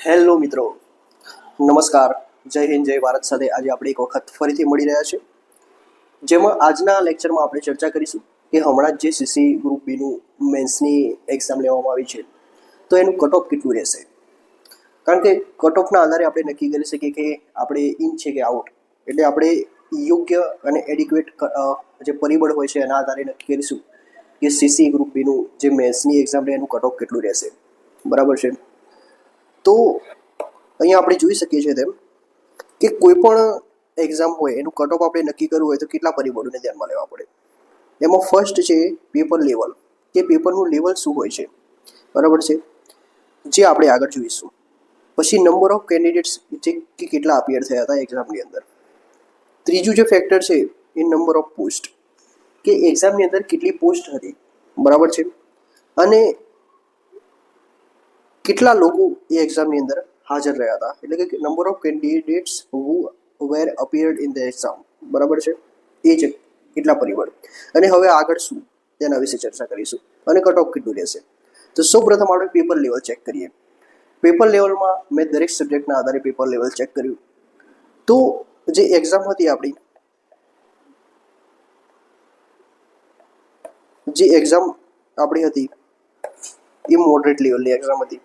Hello મિત્રો, નમસ્કાર, જય હિન્દ, જય ભારત સાથે આજે આપણે એક વખત ફરીથી મળી રહ્યા છે જેમાં આજના લેક્ચરમાં આપણે ચર્ચા કરીશું કે હમણાં જ સીસી ગ્રુપ બીનું મેન્સની એક્ઝામ લેવામાં આવી છે, તો એનું કટ ઓફ કેટલું રહેશે? કારણ કે કટ ઓફના આધારે આપણે નક્કી કરી શકીએ કે આપણે ઇન છે કે આઉટ એટલે આપણે યોગ્ય અને એડિક્વેટ જે પરિબળ હોય છે એના આધારે નક્કી કરીશું કે સીસી ગ્રુપ બીનું જે મેન્સની એક્ઝામ લે એનું કટ ઓફ કેટલું રહેશે. બરાબર છે? તો અહીંયા આપણે જોઈ શકીએ છીએ તેમ કે કોઈ પણ એક્ઝામ હોય, એનું કટ ઓફ આપણે નક્કી કરવું હોય તો કેટલા પરિબળોને ધ્યાનમાં લેવા પડે. એમાં ફર્સ્ટ છે પેપર લેવલ કે પેપરનું લેવલ શું હોય છે. બરાબર છે? જે આપણે આગળ જોઈશું. પછી નંબર ઓફ કેન્ડિડેટ્સ જે કે કેટલા અપિયર થયા હતા એક્ઝામની અંદર. ત્રીજું જે ફેક્ટર છે એ નંબર ઓફ પોસ્ટ કે એક્ઝામની અંદર કેટલી પોસ્ટ હતી. બરાબર છે? અને કેટલા લોકો એ એક્ઝામની અંદર હાજર રહ્યા હતા? એટલે કે number of candidates who were appeared in the exam બરાબર છે? એ છે કેટલા પરિબળ. અને હવે આગળ શું? તેના વિશે ચર્ચા કરીશું. અને કટ ઓફ કેટલું રહેશે? તો સૌ પ્રથમ આપણે પેપર લેવલ ચેક કરીએ. પેપર લેવલમાં મેં દરેક સબ્જેક્ટના આધારે પેપર લેવલ ચેક કર્યું. તો જે એક્ઝામ હતી આપણી, જે એક્ઝામ આપણી હતી, એ મોડરેટ લેવલની એક્ઝામ હતી.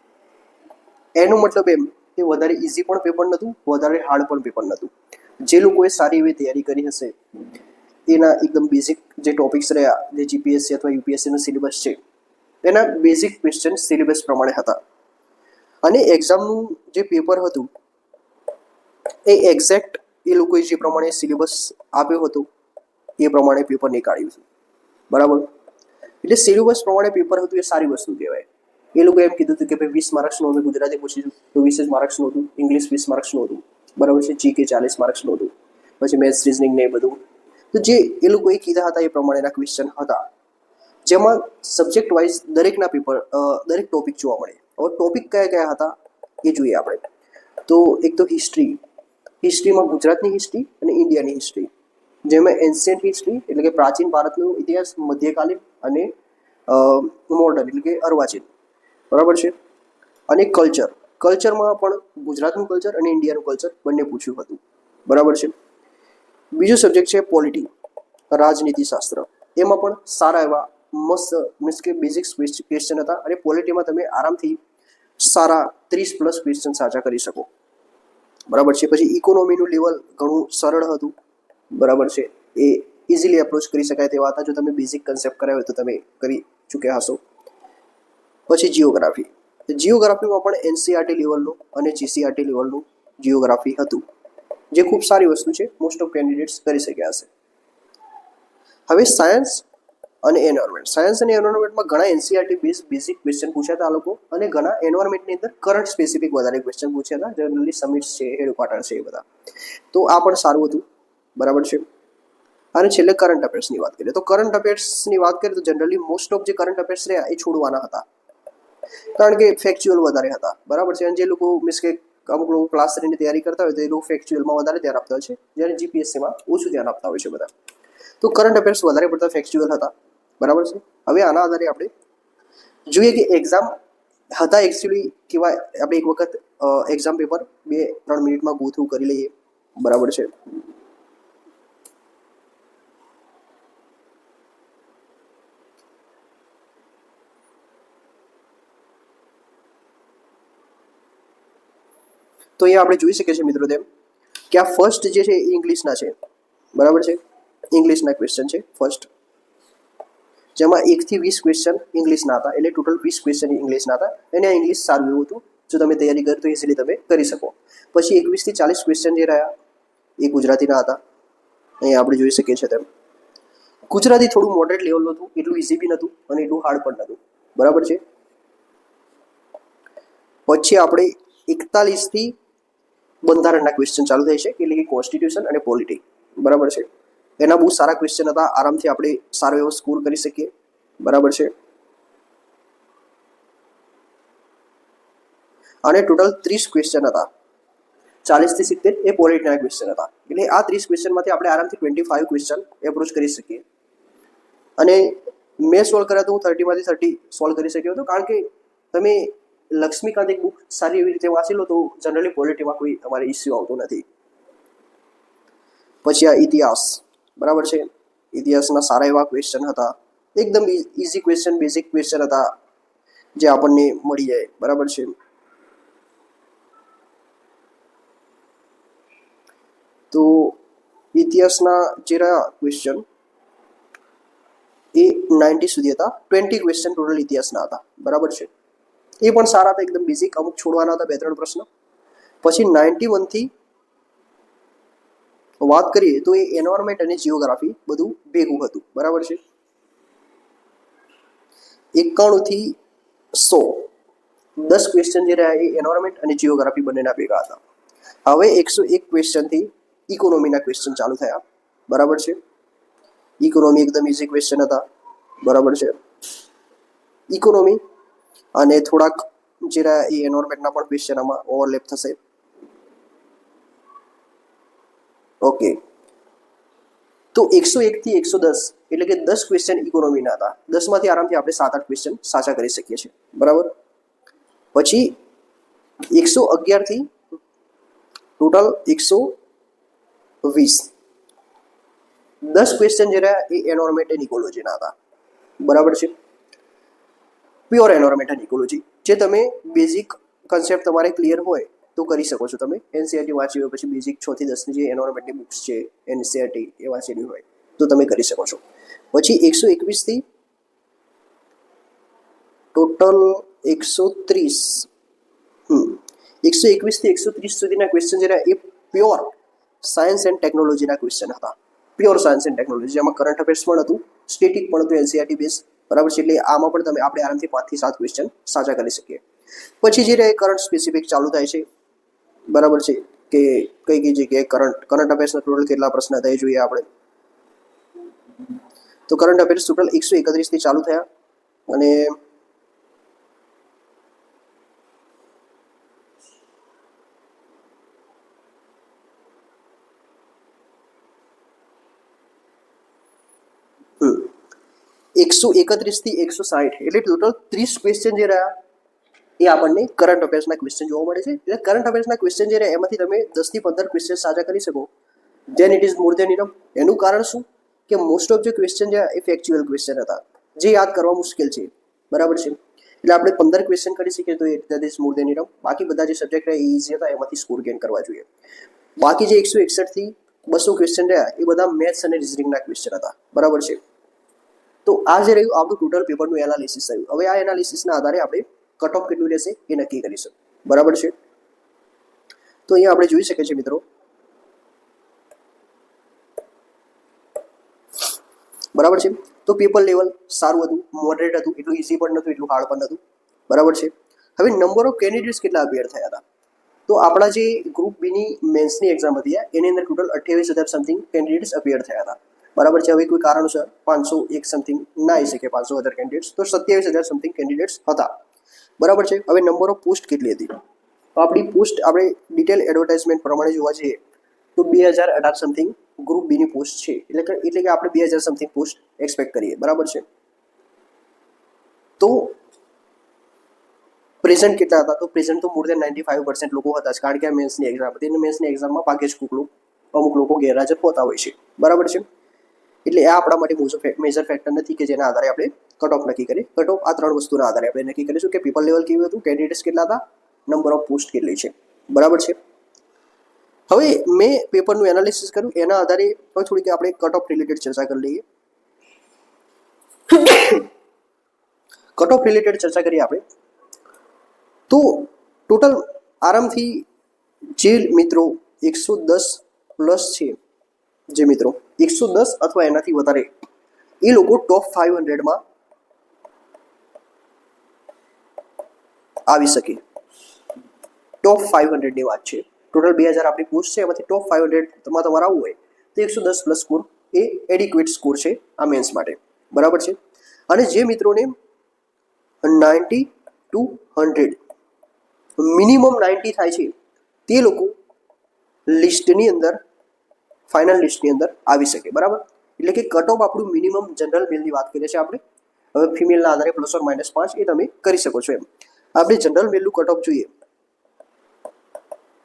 એનો મતલબ એમ કે વધારે ઇઝી પણ પેપર નહોતું, વધારે હાર્ડ પણ પેપર નહોતું. જે લોકોએ સારી એવી તૈયારી કરી હશે, એના એકદમ બેઝિક જે ટોપિક્સ રહ્યા, જે જીપીએસસી અથવા યુપીએસસીનો સિલેબસ છે, એના બેઝિક ક્વેશ્ચન સિલેબસ પ્રમાણે હતા. અને એક્ઝામનું જે પેપર હતું, એ એક્ઝેક્ટ એ લોકોએ જે પ્રમાણે સિલેબસ આપ્યો હતો, એ પ્રમાણે પેપર નીકાળ્યું છે બરાબર? એટલે સિલેબસ પ્રમાણે પેપર હતું એ સારી વસ્તુ કહેવાય. એ લોકો એમ કીધું હતું કે ભાઈ વીસ માર્ક્સનું અમે ગુજરાતી પૂછીશું. તો વીસ જ માર્ક્સનું હતું. ઇંગ્લિશ વીસ માર્ક્સનું હતું. બરાબર છે? જીકે ચાલીસ માર્ક્સનું હતું. પછી મેથ્સ રિઝનિંગ ને એ બધું. તો જે એ લોકોએ કીધા હતા એ પ્રમાણેના ક્વેશ્ચન હતા. જેમાં સબ્જેક્ટ વાઇઝ દરેકના પેપર દરેક ટોપિક જોવા મળે. હવે ટોપિક કયા કયા હતા એ જોઈએ આપણે. તો એક તો હિસ્ટ્રી હિસ્ટ્રીમાં ગુજરાતની હિસ્ટ્રી અને ઇન્ડિયાની હિસ્ટ્રી જેમાં એન્શિયન્ટ હિસ્ટ્રી એટલે કે પ્રાચીન ભારતનો ઇતિહાસ, મધ્યકાલીન અને મોડર્ન એટલે કે અર્વાચીન. બરાબર છે? અને કલ્ચર કલ્ચરમાં પણ ગુજરાતનું કલ્ચર અને ઇન્ડિયાનું કલ્ચર બંને પૂછ્યું હતું. બરાબર છે? બીજો સબ્જેક્ટ છે પોલિટી રાજનીતિ શાસ્ત્ર એમાં પણ સારા એવા મસ્ત મીન્સ કે બેઝિક્સ ક્વેશ્ચન હતા અને પોલિટીમાં તમે આરામથી સારા ત્રીસ પ્લસ ક્વેશ્ચન સાચા કરી શકો. બરાબર છે? પછી ઇકોનોમીનું લેવલ ઘણું સરળ હતું. બરાબર છે? એ ઇઝીલી એપ્રોચ કરી શકાય તેવા હતા. જો તમે બેઝિક કન્સેપ્ટ કરાવ્યો તો તમે કરી ચૂક્યા હશો. પછી જીઓગ્રાફી. જીઓગ્રાફીમાં પણ એનસીઆરટી લેવલનું અને જીસીઆરટી લેવલનું જીઓગ્રાફી હતું, જે ખૂબ સારી વસ્તુ છે મોસ્ટ ઓફ કેન્ડિડેટ્સ કરી શક્યા હશે. હવે સાયન્સ અને એન્વાયરમેન્ટ સાયન્સ અને એન્વાયરમેન્ટમાં ઘણા એનસીઆરટી બેઝ બેઝિક ક્વેશ્ચન પૂછ્યા હતા આ લોકો અને ઘણા એન્વાયરમેન્ટની અંદર કરંટ સ્પેસિફિક વધારે ક્વેશ્ચન પૂછ્યા હતા જનરલી સમિટ્સ છે હેડક્વાર્ટર છે એ બધા. તો આ પણ સારું હતું, બરાબર છે? અને છેલ્લે કરંટ અફેર્સની વાત કરીએ. તો કરંટ અફેર્સની વાત કરીએ તો જનરલી મોસ્ટ ઓફ જે કરંટ અફેર્સ રહ્યા એ છોડવાના હતા. કારણ કે ફેક્ચ્યુઅલ વધારે હતા. બરાબર છે? અને જે લોકો મીન્સ કે અમુક લોકો ક્લાસ થ્રીની તૈયારી કરતા હોય તો એ લોકો ફેક્ચ્યુઅલમાં વધારે ધ્યાન આપતા હોય છે. જ્યારે જીપીએસસીમાં ઓછું ધ્યાન આપતા હોય છે બધા. તો કરંટ અફેર્સ વધારે પડતા ફેક્ચ્યુઅલ હતા. બરાબર છે? હવે આના આધારે આપણે જોઈએ કે એક્ઝામ હતા એકચ્યુઅલી કેવા આપણે એક વખત એક્ઝામ પેપર બે ત્રણ મિનિટમાં ગો કરી લઈએ. બરાબર છે? તો અહીંયા આપણે જોઈ શકીએ છીએ મિત્રો તેમ કે આ ફર્સ્ટ જે છે એ ઇંગ્લિશના છે. બરાબર છે? ઇંગ્લિશના ક્વેશ્ચન છે ફર્સ્ટ જેમાં એકથી વીસ ક્વેશ્ચન ઇંગ્લિશના હતા. એટલે ટોટલ વીસ ક્વેશ્ચન ઇંગ્લિશના હતા. અને આ ઇંગ્લિશ સારું એવું હતું. જો તમે તૈયારી કરી તો ઇઝીલી તમે કરી શકો. પછી એકવીસથી ચાલીસ ક્વેશ્ચન જે રહ્યા, એ ગુજરાતીના હતા. અહીંયા આપણે જોઈ શકીએ છીએ તેમ. ગુજરાતી થોડું મોડરેટ લેવલનું હતું એટલું ઇઝી બી નહોતું અને એટલું હાર્ડ પણ નહોતું. બરાબર છે? પછી આપણે એકતાલીસથી બંધારણના ક્વેશ્ચન ચાલુ થાય છે એટલે કે કોન્સ્ટિટ્યુશન અને પોલિટી બરાબર છે? એના બહુ સારા ક્વેશ્ચન હતા. આરામથી આપણે સારો એવો સ્કોર કરી શકીએ. બરાબર છે? અને ટોટલ ત્રીસ ક્વેશ્ચન હતા. ચાલીસથી સિત્તેર એ પોલિટીના ક્વેશ્ચન હતા. એટલે આ ત્રીસ ક્વેશ્ચનમાંથી આપણે આરામથી ટ્વેન્ટી ફાઇવ ક્વેશ્ચન એપ્રોચ કરી શકીએ. અને મેં સોલ્વ કર્યા તો હું થર્ટીમાંથી થર્ટી સોલ્વ કરી શક્યો હતો. કારણ કે તમે લક્ષ્મીકાંત એક બુક સારી એવી રીતે વાંચી લો તો જનરલી પોલિટીમાં કોઈ અમારે ઇસ્યુ આવતો નથી. પછી આ ઇતિહાસ. બરાબર છે? ઇતિહાસના સારા એવા ક્વેશ્ચન હતા. એકદમ ઇઝી ક્વેશ્ચન બેઝિક ક્વેશ્ચન હતા જે આપણને મળી જાય. બરાબર છે? તો ઇતિહાસના જે રહ્યા ક્વેશ્ચન એ નાઇન્ટી સુધી હતા. ટ્વેન્ટી ક્વેશ્ચન ટોટલ ઇતિહાસના હતા. બરાબર છે? એ પણ સારા હતા, એકદમ બેઝિક અમુક છોડવાના હતા, બે ત્રણ પ્રશ્ન. પછી નાઇન્ટી વનથી વાત કરીએ તો એ એન્વાયરમેન્ટ અને જીઓગ્રાફી બધું ભેગું હતું. બરાબર છે? એકાણુંથી સો. દસ ક્વેશ્ચન જે રહ્યા એ એન્વાયરમેન્ટ અને જીઓગ્રાફી બંનેના ભેગા હતા. હવે એકસો એક ક્વેશ્ચનથી ઇકોનોમીના ક્વેશ્ચન ચાલુ થયા. બરાબર છે? ઇકોનોમી એકદમ ઇઝી ક્વેશ્ચન હતા. બરાબર છે? ઇકોનોમી અને થોડાક જે એ એન્વાયરમેન્ટના પણ ક્વેશ્ચન આમાં ઓવરલેપ થશે. ઓકે તો એકસો એકથી એકસો દસ, એટલે કે દસ ક્વેશ્ચન ઇકોનોમીના હતા. દસમાંથી આરામથી આપણે સાત આઠ ક્વેશ્ચન સાચા કરી શકીએ છીએ. બરાબર? પછી એકસો અગિયારથી ટોટલ એકસો વીસ. દસ ક્વેશ્ચન જે રહ્યા એ એન્વાયરમેન્ટ એન્ડ ઇકોલોજીના હતા. બરાબર છે? પ્યોર એન્વાયરમેન્ટ એન્ડ ઇકોલોજી જે તમે બેઝિક કન્સેપ્ટ તમારે ક્લિયર હોય તો કરી શકો છો તમે. એનસીઆરટી વાંચી હોય પછી બેઝિક છ થી દસની જે એન્વાયરમેન્ટની બુક્સ છે એનસીઆરટી એ વાંચેલી હોય તો તમે કરી શકો છો. પછી એકસો એકવીસથી ટોટલ એકસો ત્રીસ. એકસો એકવીસથી એકસો ત્રીસ સુધીના ક્વેશ્ચન જે એ પ્યોર સાયન્સ એન્ડ ટેકનોલોજીના ક્વેશ્ચન હતા. પ્યોર સાયન્સ એન્ડ ટેકનોલોજી જેમાં કરંટ અફેર્સ પણ હતું સ્ટેટિક પણ હતું એનસીઆરટી બેઝ બરાબર છે? એટલે આમાં પણ તમે આપણે આરામથી પાંચથી સાત ક્વેશ્ચન સાચા કરી શકીએ. પછી જે રહે કરંટ સ્પેસિફિક ચાલુ થાય છે, બરાબર છે? કે કઈ કઈ જગ્યાએ કરંટ કરંટ અફેર્સના ટોટલ કેટલા પ્રશ્ન હતા જોઈએ આપણે. તો કરંટ અફેર્સ ટોટલ એકસો એકત્રીસથી ચાલુ થયા અને એકસો એકત્રીસથી એકસો સાઠ એટલે ટોટલ ત્રીસ ક્વેશ્ચન જે રહ્યા, એ આપણને કરંટ અફેર્સના ક્વેશ્ચન જોવા મળે છે. એટલે કરંટ અફેર્સના ક્વેશ્ચન જે રહ્યા, એમાંથી તમે દસથી પંદર ક્વેશ્ચન સાચા કરી શકો. Then it is more than enough એનું કારણ શું? કે મોસ્ટ ઓફ જે ક્વેશ્ચન છે એ ફેક્ચ્યુઅલ ક્વેશ્ચન હતા. જે યાદ કરવા મુશ્કેલ છે. બરાબર છે? એટલે આપણે પંદર ક્વેશ્ચન કરી શકીએ તો that is more than enough બાકી બધા જે સબ્જેક્ટ રહ્યા, એ ઇઝી હતા. એમાંથી સ્કોર ગેન કરવા જોઈએ. બાકી જે એકસો એકસઠથી બસો ક્વેશ્ચન રહ્યા, એ બધા મેથ્સ અને રિઝનિંગના ક્વેશ્ચન હતા. બરાબર છે? તો આ જે રહ્યું આપણું ટોટલ પેપરનું એનાલિસિસ થયું. હવે આ એનાલિસિસના આધારે આપણે કટ ઓફ કેટલું રહેશે એ નક્કી કરીશું. બરાબર છે? તો અહીંયા આપણે જોઈ શકીએ છીએ મિત્રો. બરાબર છે? તો પેપર લેવલ સારું હતું મોડરેટ હતું, એટલું ઇઝી પણ નહોતું, એટલું હાર્ડ પણ નહોતું. બરાબર છે? હવે નંબર ઓફ કેન્ડિડેટ્સ કેટલા અપિયર થયા હતા? તો આપણા જે ગ્રુપ બીની મેન્સની એક્ઝામ હતી, એની અંદર ટોટલ અઠ્યાવીસ હજાર સમથિંગ કેન્ડિડેટ્સ અપિયર થયા હતા. બરાબર છે. હવે કોઈ કારણસર પાંચસો એક સમથિંગ ના આવી શકે, પાંચસો હજાર કેન્ડિડેટ્સ તો સત્યાવીસ હજાર સમથિંગ કેન્ડિડેટ્સ હતા. બરાબર છે. હવે નંબર ઓફ પોસ્ટ કેટલી હતી? તો આપણી પોસ્ટ આપણે ડિટેલ એડવર્ટાઇઝમેન્ટ પ્રમાણે જોવા જઈએ, તો બે હજાર અઢાર સમથિંગ ગ્રુપ બીની પોસ્ટ છે. એટલે કે એટલે કે આપણે બે હજાર સમથિંગ પોસ્ટ એક્સપેક્ટ કરીએ. બરાબર છે. તો પ્રેઝન્ટ કેટલા હતા? તો પ્રેઝન્ટ તો more than ninety five percent લોકો હતા કારણ કે આ મેન્સની એક્ઝામ હતી. અને મેન્સની એક્ઝામમાં ભાગ્યે જ અમુક લોકો ગેરહાજર હોતા હોય છે. બરાબર છે. એટલે આ આપણા માટે મેજર ફેક્ટર નથી કે જેના આધારે આપણે કટ ઓફ નક્કી કરીએ. કટ ઓફ આ ત્રણ વસ્તુના આધારે આપણે નક્કી કરીશું કે પીપલ લેવલ કેવું હતું કેન્ડિડેટ્સ કેટલા હતા નંબર ઓફ પોસ્ટ કેટલી છે. બરાબર છે? હવે મેં પેપરનું એનાલિસિસ કર્યું, એના આધારે હવે થોડીક આપણે કટ ઓફ રિલેટેડ ચર્ચા કરી લઈએ. કટ ઓફ રિલેટેડ ચર્ચા કરીએ આપણે. તો ટોટલ આરામથી જે મિત્રો એકસો દસ પ્લસ છે જે મિત્રો, એકસો દસ અથવા એનાથી વધારે, એ લોકો ટોપ ફાઈવ હંડ્રેડમાં આવી શકે. ટોપ ફાઈવ હંડ્રેડની વાત છે. ટોટલ બે હજાર આપણી પોસ્ટ છે, એમાંથી ટોપ ફાઈવ હંડ્રેડમાં તમારે આવવું હોય, તો એકસો દસ પ્લસ સ્કોર એ એડિક્વેટ સ્કોર છે આ મેન્સ માટે. બરાબર છે? અને જે મિત્રોને ninety two hundred minimum ninety થાય છે, તે લોકો લિસ્ટની અંદર ફાઇનલ લિસ્ટની અંદર આવી શકે, બરાબર? એટલે કે કટ ઓફ આપણું મિનિમમ જનરલ મેલની વાત કરીએ છીએ આપણે. હવે ફિમેલના આધારે પ્લસ ઓર માઇનસ પાંચ એ તમે કરી શકો છો એમ. આપણે જનરલ મેલનું કટ ઓફ જોઈએ.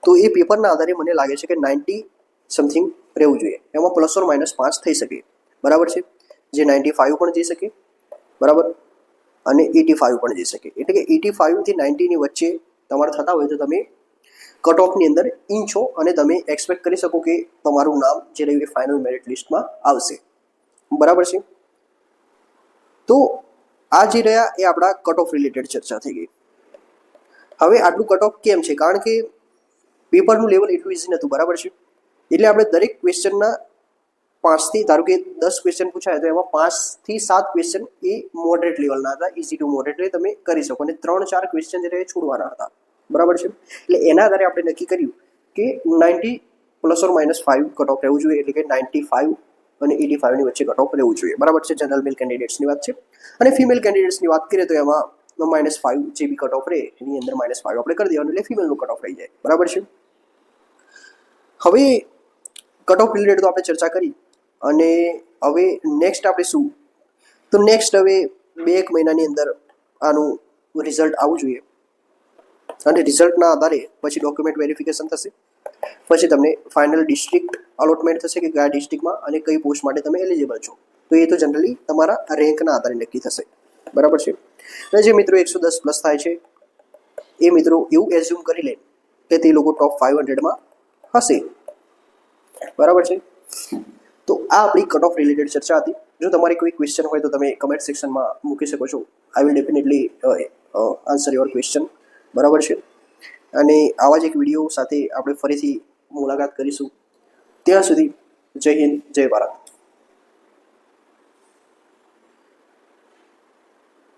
તો એ પેપરના આધારે મને લાગે છે કે નાઇન્ટી સમથિંગ રહેવું જોઈએ. એમાં પ્લસ ઓર માઇનસ પાંચ થઈ શકે. બરાબર છે? જે નાઇન્ટી ફાઇવ પણ જઈ શકે. બરાબર? અને એટી ફાઇવ પણ જઈ શકે. એટલે કે એટી ફાઇવથી નાઇન્ટીની વચ્ચે તમારે થતા હોય તો તમે કટ ઓફની અંદર ઇન છો અને તમે એક્સપેક્ટ કરી શકો કે તમારું નામ જે રહ્યું એ ફાઇનલ મેરિટ લિસ્ટમાં આવશે. બરાબર છે? તો આ જે રહ્યા એ આપણા કટ ઓફ રિલેટેડ ચર્ચા થઈ ગઈ. હવે આટલું કટ ઓફ કેમ છે? કારણ કે પેપરનું લેવલ એટલું ઇઝી નહોતું, બરાબર છે? એટલે આપણે દરેક ક્વેશ્ચનના પાંચથી, ધારો કે દસ ક્વેશ્ચન પૂછાય તો એમાં પાંચથી સાત ક્વેશ્ચન એ મોડરેટ લેવલના હતા ઇઝી ટુ મોડરેટ તમે કરી શકો. અને ત્રણ ચાર ક્વેશ્ચન જે રહે છોડવાના હતા. બરાબર છે? એટલે એના આધારે આપણે નક્કી કર્યું કે ninety plus or minus five cut off રહેવું જોઈએ, એટલે કે નાઇન્ટી ફાઇવ અને એટી ફાઇવની વચ્ચે કટ ઓફ રહેવું જોઈએ. બરાબર છે? જનરલ મેલ કેન્ડિડેટ્સની વાત છે. અને ફિમેલ કેન્ડિડેટ્સની વાત કરીએ તો એમાં માઇનસ ફાઇવ જે બી કટ ઓફ રહે, એની અંદર માઇનસ ફાઇવ આપણે કરી દેવાનું, એટલે ફિમેલનું કટ ઓફ રહી જાય. બરાબર છે? હવે કટ ઓફ રિલેટેડ તો આપણે ચર્ચા કરી. અને હવે નેક્સ્ટ આપણે શું? તો નેક્સ્ટ હવે બે એક મહિનાની અંદર આનું રિઝલ્ટ આવવું જોઈએ. અને રિઝલ્ટના આધારે પછી ડોક્યુમેન્ટ વેરિફિકેશન થશે. પછી તમને ફાઇનલ ડિસ્ટ્રિક્ટ અલોટમેન્ટ થશે કે કયા ડિસ્ટ્રિક્ટમાં અને કઈ પોસ્ટ માટે તમે એલિજિબલ છો. તો એ તો જનરલી તમારા રેન્કના આધારે નક્કી થશે. બરાબર છે? અને જે મિત્રો એકસો દસ પ્લસ થાય છે, એ મિત્રો એવું એઝ્યુમ કરી લે કે તે લોકો ટોપ ફાઇવ હંડ્રેડમાં હશે. બરાબર છે? તો આ આપણી કટ ઓફ રિલેટેડ ચર્ચા હતી. જો તમારી કોઈ ક્વેશ્ચન હોય તો તમે કમેન્ટ સેક્શનમાં મૂકી શકો છો. I will definitely answer your question બરાબર છે? અને આવા જ એક વીડિયો સાથે આપણે ફરીથી મુલાકાત કરીશું. ત્યાં સુધી જય હિન્દ, જય ભારત.